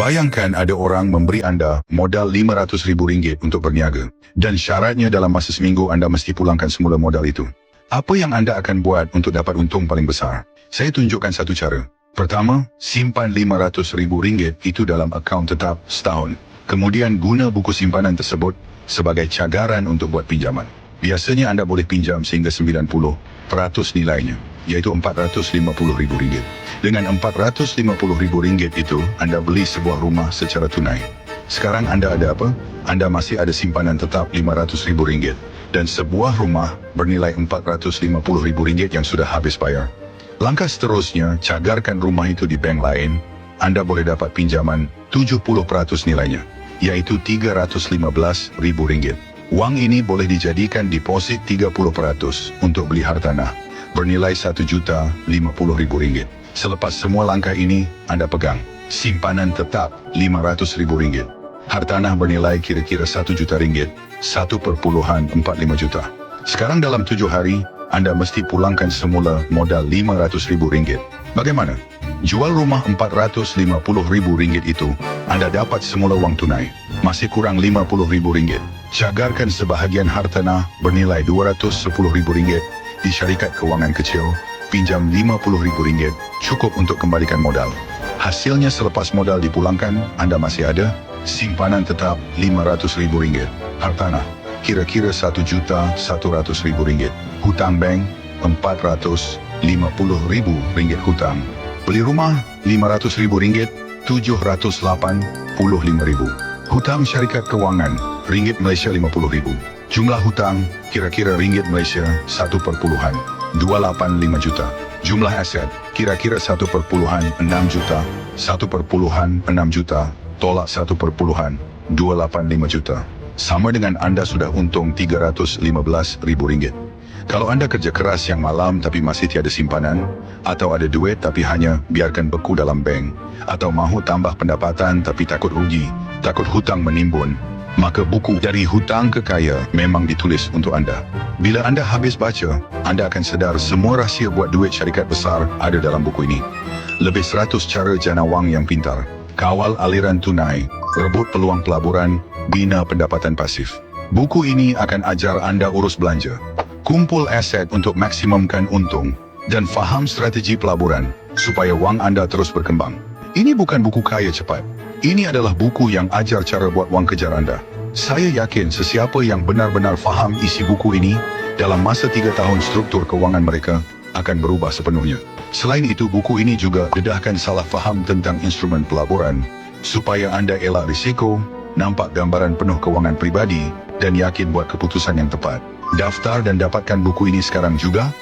Bayangkan ada orang memberi anda modal RM500,000 untuk berniaga dan syaratnya dalam masa seminggu anda mesti pulangkan semula modal itu. Apa yang anda akan buat untuk dapat untung paling besar? Saya tunjukkan satu cara. Pertama, simpan RM500,000 itu dalam akaun tetap setahun. Kemudian guna buku simpanan tersebut sebagai cagaran untuk buat pinjaman. Biasanya anda boleh pinjam sehingga 90% nilainya, iaitu RM450,000. Dengan RM450,000 itu, anda beli sebuah rumah secara tunai. Sekarang anda ada apa? Anda masih ada simpanan tetap RM500,000 dan sebuah rumah bernilai RM450,000 yang sudah habis bayar. Langkah seterusnya, cagarkan rumah itu di bank lain. Anda boleh dapat pinjaman 70% nilainya, iaitu RM315,000. Wang ini boleh dijadikan deposit 30% untuk beli hartanah, bernilai RM1,050,000. Selepas semua langkah ini, anda pegang simpanan tetap RM500,000. Hartanah bernilai kira-kira RM1 juta ringgit, 1.45 juta. Sekarang dalam tujuh hari, anda mesti pulangkan semula modal RM500,000. Bagaimana? Jual rumah RM450,000 itu, anda dapat semula wang tunai. Masih kurang RM50,000. Cagarkan sebahagian hartanah bernilai RM210,000 di syarikat kewangan kecil, pinjam RM50,000 cukup untuk kembalikan modal. Hasilnya selepas modal dipulangkan, anda masih ada simpanan tetap RM500,000. Hartanah, kira-kira RM1,100,000. Hutang bank, RM450,000 hutang. Beli rumah, RM500,000, RM785,000. Hutang syarikat kewangan, ringgit Malaysia RM50,000. Jumlah hutang, kira-kira ringgit Malaysia 1.285 juta. Jumlah aset, kira-kira 1.6 juta. 1.6 juta, tolak 1.285 juta. Sama dengan anda sudah untung RM315,000. Kalau anda kerja keras yang malam tapi masih tiada simpanan, atau ada duit tapi hanya biarkan beku dalam bank, atau mahu tambah pendapatan tapi takut rugi, takut hutang menimbun, maka buku dari hutang ke kaya memang ditulis untuk anda. Bila anda habis baca, anda akan sedar semua rahsia buat duit syarikat besar ada dalam buku ini. Lebih 100 cara jana wang yang pintar, kawal aliran tunai, rebut peluang pelaburan, bina pendapatan pasif. Buku ini akan ajar anda urus belanja, kumpul aset untuk maksimumkan untung, dan faham strategi pelaburan supaya wang anda terus berkembang. Ini bukan buku kaya cepat. Ini adalah buku yang ajar cara buat wang kejar anda. Saya yakin sesiapa yang benar-benar faham isi buku ini, dalam masa tiga tahun struktur kewangan mereka akan berubah sepenuhnya. Selain itu, buku ini juga dedahkan salah faham tentang instrumen pelaburan, supaya anda elak risiko, nampak gambaran penuh kewangan pribadi, dan yakin buat keputusan yang tepat. Daftar dan dapatkan buku ini sekarang juga